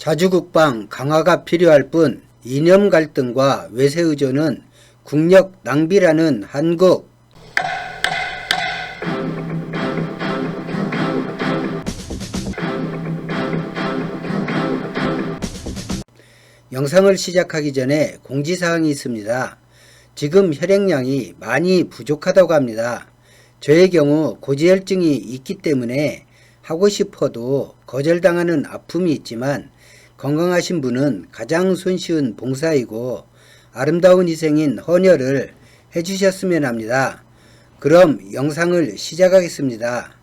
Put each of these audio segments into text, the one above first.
자주국방 강화가 필요할 뿐 이념 갈등과 외세 의존은 국력 낭비라는 한국. 영상을 시작하기 전에 공지사항이 있습니다. 지금 혈액량이 많이 부족하다고 합니다. 저의 경우 고지혈증이 있기 때문에 하고 싶어도 거절당하는 아픔이 있지만 건강하신 분은 가장 손쉬운 봉사이고 아름다운 희생인 헌혈을 해주셨으면 합니다. 그럼 영상을 시작하겠습니다.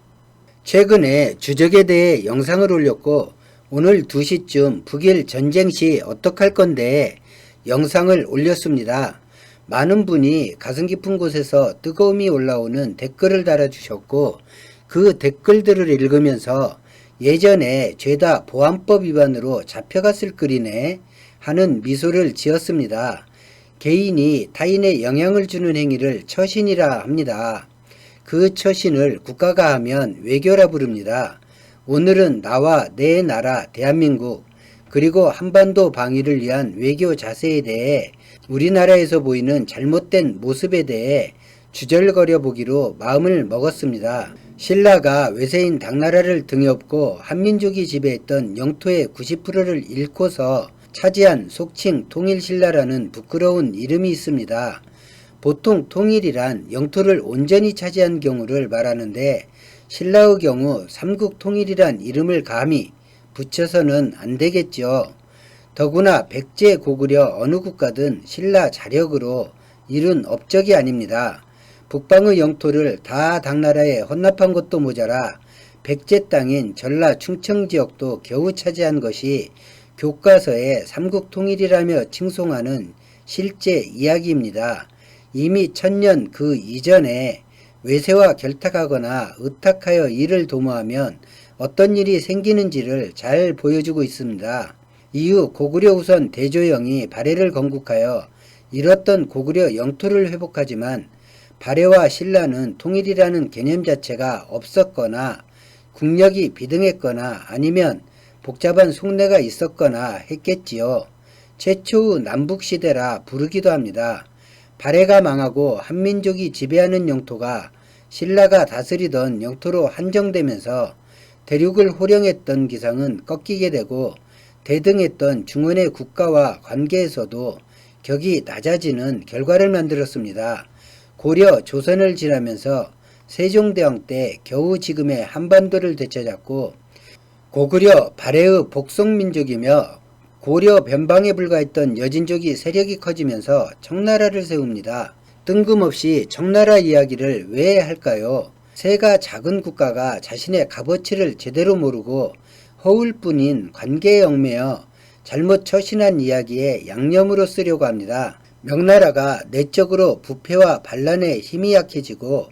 최근에 주적에 대해 영상을 올렸고 오늘 2시쯤 북일 전쟁 시 어떡할 건데 영상을 올렸습니다. 많은 분이 가슴 깊은 곳에서 뜨거움이 올라오는 댓글을 달아주셨고 그 댓글들을 읽으면서 예전에 죄다 보안법 위반으로 잡혀갔을 거리네 하는 미소를 지었습니다. 개인이 타인의 영향을 주는 행위를 처신이라 합니다. 그 처신을 국가가 하면 외교라 부릅니다. 오늘은 나와 내 나라 대한민국 그리고 한반도 방위를 위한 외교 자세에 대해 우리나라에서 보이는 잘못된 모습에 대해 주절거려 보기로 마음을 먹었습니다. 신라가 외세인 당나라를 등에 업고 한민족이 지배했던 영토의 90%를 잃고서 차지한 속칭 통일신라라는 부끄러운 이름이 있습니다. 보통 통일이란 영토를 온전히 차지한 경우를 말하는데 신라의 경우 삼국 통일이란 이름을 감히 붙여서는 안 되겠죠. 더구나 백제 고구려 어느 국가든 신라 자력으로 이룬 업적이 아닙니다. 북방의 영토를 다 당나라에 헌납한 것도 모자라 백제 땅인 전라 충청 지역도 겨우 차지한 것이 교과서에 삼국 통일이라며 칭송하는 실제 이야기입니다. 이미 천년 그 이전에 외세와 결탁하거나 의탁하여 일을 도모하면 어떤 일이 생기는지를 잘 보여주고 있습니다. 이후 고구려 우선 대조영이 발해를 건국하여 잃었던 고구려 영토를 회복하지만 발해와 신라는 통일이라는 개념 자체가 없었거나 국력이 비등했거나 아니면 복잡한 속내가 있었거나 했겠지요. 최초의 남북시대라 부르기도 합니다. 발해가 망하고 한민족이 지배하는 영토가 신라가 다스리던 영토로 한정되면서 대륙을 호령했던 기상은 꺾이게 되고 대등했던 중원의 국가와 관계에서도 격이 낮아지는 결과를 만들었습니다. 고려 조선을 지나면서 세종대왕 때 겨우 지금의 한반도를 되찾았고 고구려 발해의 복속민족이며 고려 변방에 불과했던 여진족이 세력이 커지면서 청나라를 세웁니다. 뜬금없이 청나라 이야기를 왜 할까요? 새가 작은 국가가 자신의 값어치를 제대로 모르고 허울뿐인 관계에 얽매여 잘못 처신한 이야기에 양념으로 쓰려고 합니다. 명나라가 내적으로 부패와 반란에 힘이 약해지고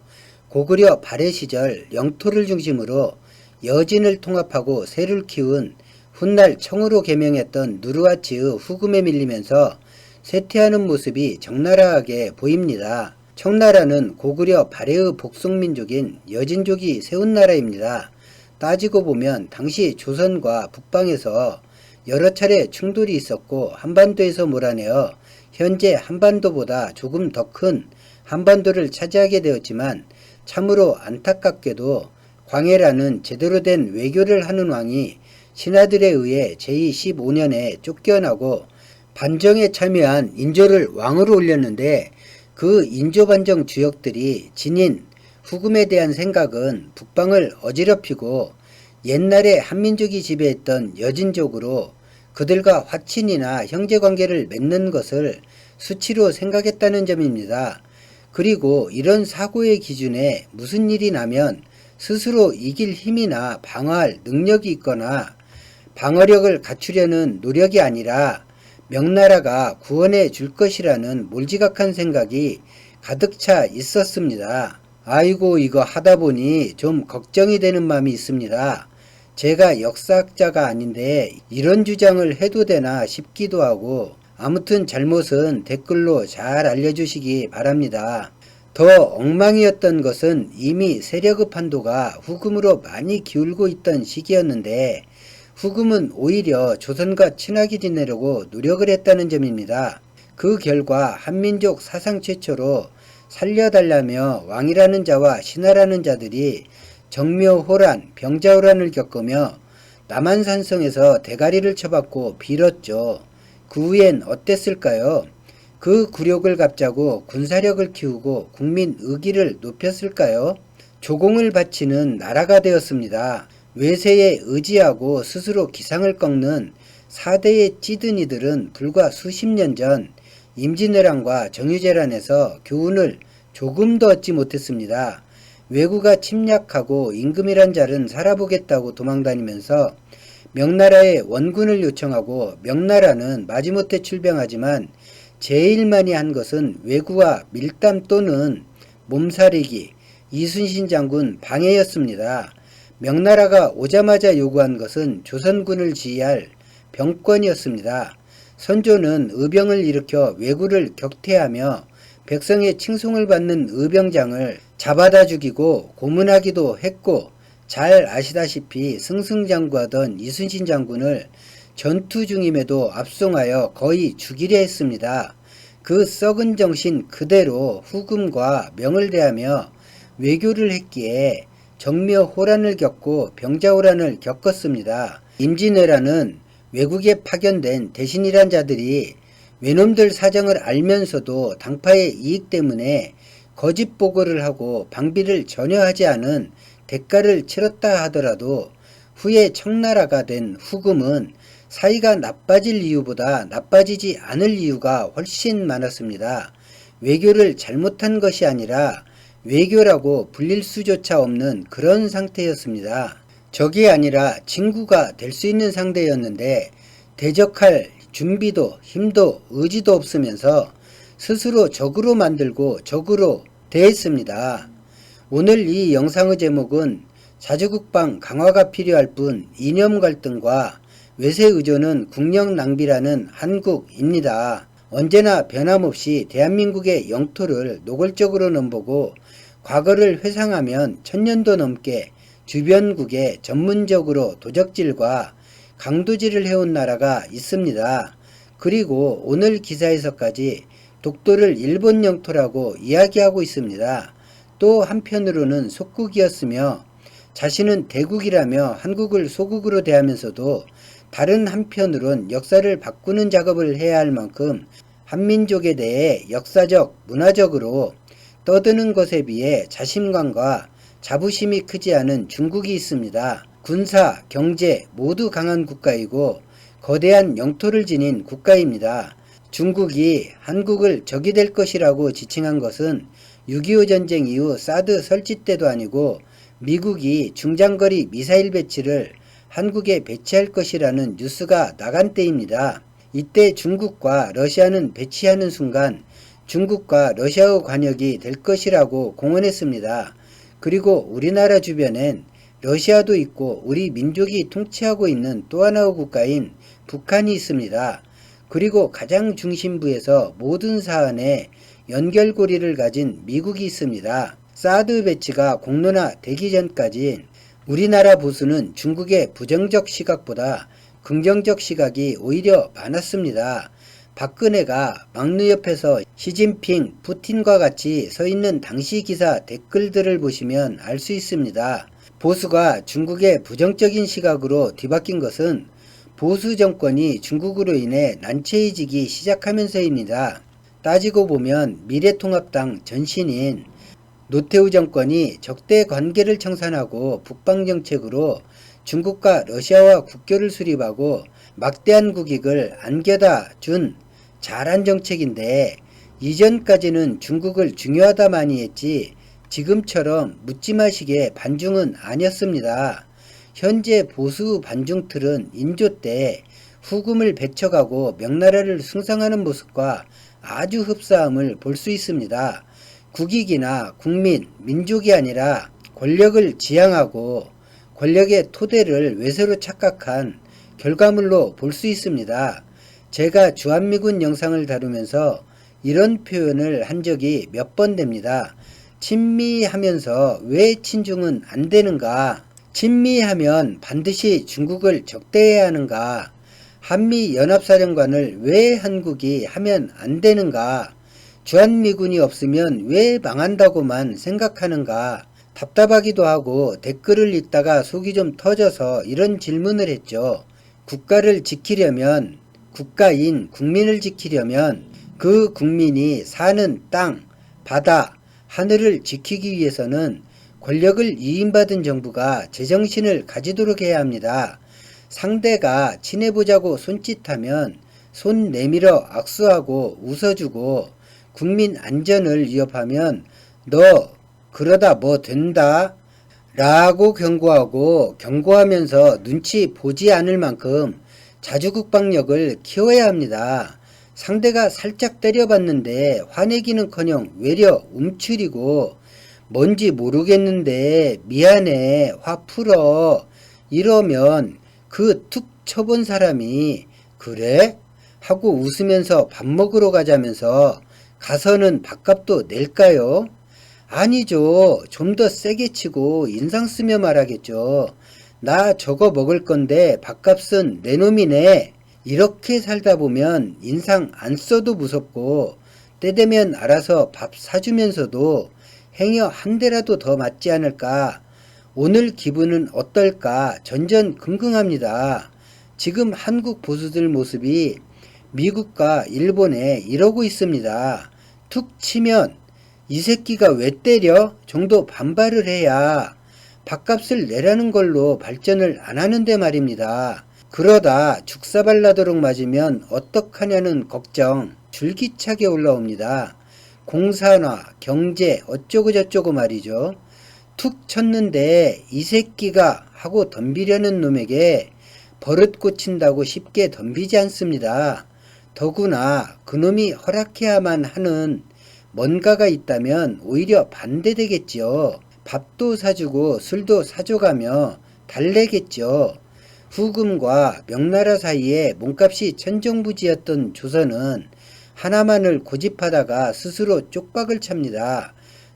고구려 발해 시절 영토를 중심으로 여진을 통합하고 새를 키운 훗날 청으로 개명했던 누르하치의 후금에 밀리면서 쇠퇴하는 모습이 적나라하게 보입니다. 청나라는 고구려 발해의 복속민족인 여진족이 세운 나라입니다. 따지고 보면 당시 조선과 북방에서 여러 차례 충돌이 있었고 한반도에서 몰아내어 현재 한반도보다 조금 더 큰 한반도를 차지하게 되었지만 참으로 안타깝게도 광해라는 제대로 된 외교를 하는 왕이 신하들에 의해 제15년에 쫓겨나고 반정에 참여한 인조를 왕으로 올렸는데 그 인조 반정 주역들이 지닌 후금에 대한 생각은 북방을 어지럽히고 옛날에 한민족이 지배했던 여진족으로 그들과 화친이나 형제관계를 맺는 것을 수치로 생각했다는 점입니다. 그리고 이런 사고의 기준에 무슨 일이 나면 스스로 이길 힘이나 방어할 능력이 있거나 방어력을 갖추려는 노력이 아니라 명나라가 구원해 줄 것이라는 몰지각한 생각이 가득 차 있었습니다. 아이고 이거 하다 보니 좀 걱정이 되는 마음이 있습니다. 제가 역사학자가 아닌데 이런 주장을 해도 되나 싶기도 하고 아무튼 잘못은 댓글로 잘 알려주시기 바랍니다. 더 엉망이었던 것은 이미 세력의 판도가 후금으로 많이 기울고 있던 시기였는데 후금은 오히려 조선과 친하게 지내려고 노력을 했다는 점입니다. 그 결과 한민족 사상 최초로 살려달라며 왕이라는 자와 신하라는 자들이 정묘호란, 병자호란을 겪으며 남한산성에서 대가리를 쳐받고 빌었죠. 그 후엔 어땠을까요? 그 굴욕을 갚자고 군사력을 키우고 국민 의기를 높였을까요? 조공을 바치는 나라가 되었습니다. 외세에 의지하고 스스로 기상을 꺾는 사대의 찌든이들은 불과 수십 년 전 임진왜란과 정유재란에서 교훈을 조금도 얻지 못했습니다. 외구가 침략하고 임금이란 자는 살아보겠다고 도망다니면서 명나라에 원군을 요청하고 명나라는 마지못해 출병하지만 제일 많이 한 것은 외구와 밀담 또는 몸살이기, 이순신 장군 방해였습니다. 명나라가 오자마자 요구한 것은 조선군을 지휘할 병권이었습니다. 선조는 의병을 일으켜 왜구를 격퇴하며 백성의 칭송을 받는 의병장을 잡아다 죽이고 고문하기도 했고 잘 아시다시피 승승장구하던 이순신 장군을 전투 중임에도 압송하여 거의 죽이려 했습니다. 그 썩은 정신 그대로 후금과 명을 대하며 외교를 했기에 정묘 호란을 겪고 병자호란을 겪었습니다. 임진왜란은 외국에 파견된 대신이란 자들이 외놈들 사정을 알면서도 당파의 이익 때문에 거짓 보고를 하고 방비를 전혀 하지 않은 대가를 치렀다 하더라도 후에 청나라가 된 후금은 사이가 나빠질 이유보다 나빠지지 않을 이유가 훨씬 많았습니다. 외교를 잘못한 것이 아니라 외교라고 불릴 수조차 없는 그런 상태였습니다. 적이 아니라 친구가 될 수 있는 상대였는데 대적할 준비도 힘도 의지도 없으면서 스스로 적으로 만들고 적으로 대했습니다. 오늘 이 영상의 제목은 자주국방 강화가 필요할 뿐 이념 갈등과 외세 의존은 국력 낭비라는 한국입니다. 언제나 변함없이 대한민국의 영토를 노골적으로 넘보고 과거를 회상하면 천년도 넘게 주변국에 전문적으로 도적질과 강도질을 해온 나라가 있습니다. 그리고 오늘 기사에서까지 독도를 일본 영토라고 이야기하고 있습니다. 또 한편으로는 속국이었으며 자신은 대국이라며 한국을 소국으로 대하면서도 다른 한편으론 역사를 바꾸는 작업을 해야 할 만큼 한민족에 대해 역사적, 문화적으로 떠드는 것에 비해 자신감과 자부심이 크지 않은 중국이 있습니다. 군사, 경제 모두 강한 국가이고 거대한 영토를 지닌 국가입니다. 중국이 한국을 적이 될 것이라고 지칭한 것은 6.25 전쟁 이후 사드 설치 때도 아니고 미국이 중장거리 미사일 배치를 한국에 배치할 것이라는 뉴스가 나간 때입니다. 이때 중국과 러시아는 배치하는 순간 중국과 러시아의 관역이 될 것이라고 공언했습니다. 그리고 우리나라 주변엔 러시아도 있고 우리 민족이 통치하고 있는 또 하나의 국가인 북한이 있습니다. 그리고 가장 중심부에서 모든 사안에 연결고리를 가진 미국이 있습니다. 사드 배치가 공론화 되기 전까지 우리나라 보수는 중국의 부정적 시각보다 긍정적 시각이 오히려 많았습니다. 박근혜가 막루 옆에서 시진핑, 푸틴과 같이 서 있는 당시 기사 댓글들을 보시면 알 수 있습니다. 보수가 중국의 부정적인 시각으로 뒤바뀐 것은 보수 정권이 중국으로 인해 난처해지기 시작하면서입니다. 따지고 보면 미래통합당 전신인 노태우 정권이 적대 관계를 청산하고 북방 정책으로 중국과 러시아와 국교를 수립하고 막대한 국익을 안겨다 준 잘한 정책인데 이전까지는 중국을 중요하다 많이 했지 지금처럼 묻지마식의 반중은 아니었습니다. 현재 보수 반중틀은 인조 때 후금을 배척하고 명나라를 숭상하는 모습과 아주 흡사함을 볼 수 있습니다. 국익이나 국민, 민족이 아니라 권력을 지향하고 권력의 토대를 외세로 착각한 결과물로 볼 수 있습니다. 제가 주한미군 영상을 다루면서 이런 표현을 한 적이 몇 번 됩니다. 친미하면서 왜 친중은 안 되는가? 친미하면 반드시 중국을 적대해야 하는가? 한미 연합사령관을 왜 한국이 하면 안 되는가? 주한미군이 없으면 왜 망한다고만 생각하는가? 답답하기도 하고 댓글을 읽다가 속이 좀 터져서 이런 질문을 했죠. 국가를 지키려면 국가인 국민을 지키려면 그 국민이 사는 땅, 바다, 하늘을 지키기 위해서는 권력을 이임받은 정부가 제정신을 가지도록 해야 합니다. 상대가 친해보자고 손짓하면 손 내밀어 악수하고 웃어주고 국민 안전을 위협하면 너 그러다 뭐 된다 라고 경고하고 경고하면서 눈치 보지 않을 만큼 자주 국방력을 키워야 합니다. 상대가 살짝 때려봤는데 화내기는커녕 외려 움츠리고 뭔지 모르겠는데 미안해 화 풀어 이러면 그 툭 쳐본 사람이 그래? 하고 웃으면서 밥 먹으러 가자면서 가서는 밥값도 낼까요? 아니죠. 좀 더 세게 치고 인상 쓰며 말하겠죠. 나 저거 먹을 건데 밥값은 내 놈이네. 이렇게 살다 보면 인상 안 써도 무섭고 때 되면 알아서 밥 사주면서도 행여 한 대라도 더 맞지 않을까. 오늘 기분은 어떨까 전전긍긍합니다. 지금 한국 보수들 모습이 미국과 일본에 이러고 있습니다. 툭 치면 이 새끼가 왜 때려? 정도 반발을 해야 밥값을 내라는 걸로 발전을 안 하는데 말입니다. 그러다 죽사발라도록 맞으면 어떡하냐는 걱정 줄기차게 올라옵니다. 공산화, 경제 어쩌고 저쩌고 말이죠. 툭 쳤는데 이 새끼가 하고 덤비려는 놈에게 버릇 고친다고 쉽게 덤비지 않습니다. 더구나 그놈이 허락해야만 하는 뭔가가 있다면 오히려 반대되겠지요. 밥도 사주고 술도 사줘가며 달래겠죠. 후금과 명나라 사이에 몸값이 천정부지였던 조선은 하나만을 고집하다가 스스로 쪽박을 찹니다.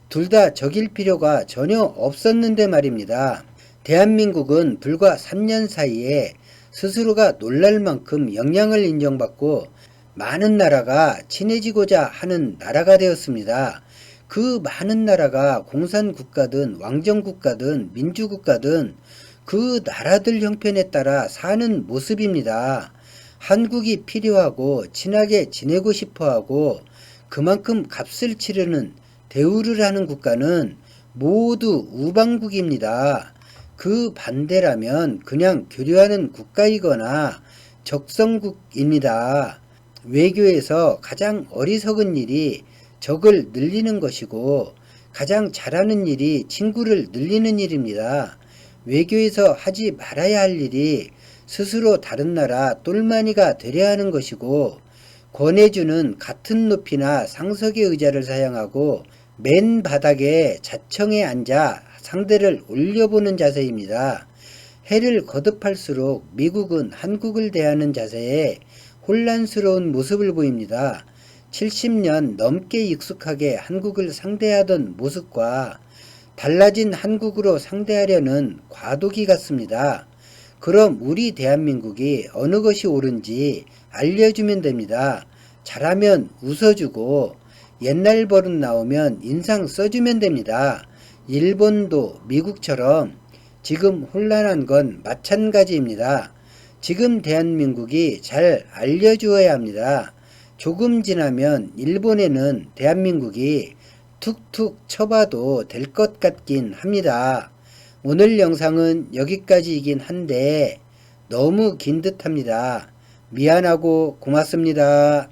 둘 다 적일 필요가 전혀 없었는데 말입니다. 대한민국은 불과 3년 사이에 스스로가 놀랄 만큼 영향을 인정받고 많은 나라가 친해지고자 하는 나라가 되었습니다. 그 많은 나라가 공산국가든 왕정국가든 민주국가든 그 나라들 형편에 따라 사는 모습입니다. 한국이 필요하고 친하게 지내고 싶어 하고 그만큼 값을 치르는 대우를 하는 국가는 모두 우방국입니다. 그 반대라면 그냥 교류하는 국가이거나 적성국입니다. 외교에서 가장 어리석은 일이 적을 늘리는 것이고 가장 잘하는 일이 친구를 늘리는 일입니다. 외교에서 하지 말아야 할 일이 스스로 다른 나라 똘마니가 되려 하는 것이고 권해주는 같은 높이나 상석의 의자를 사용하고 맨 바닥에 자청에 앉아 상대를 올려보는 자세입니다. 해를 거듭할수록 미국은 한국을 대하는 자세에 혼란스러운 모습을 보입니다. 70년 넘게 익숙하게 한국을 상대하던 모습과 달라진 한국으로 상대하려는 과도기 같습니다. 그럼 우리 대한민국이 어느 것이 옳은지 알려주면 됩니다. 잘하면 웃어주고 옛날 버릇 나오면 인상 써주면 됩니다. 일본도 미국처럼 지금 혼란한 건 마찬가지입니다. 지금 대한민국이 잘 알려주어야 합니다. 조금 지나면 일본에는 대한민국이 툭툭 쳐봐도 될 것 같긴 합니다. 오늘 영상은 여기까지이긴 한데 너무 긴 듯합니다. 미안하고 고맙습니다.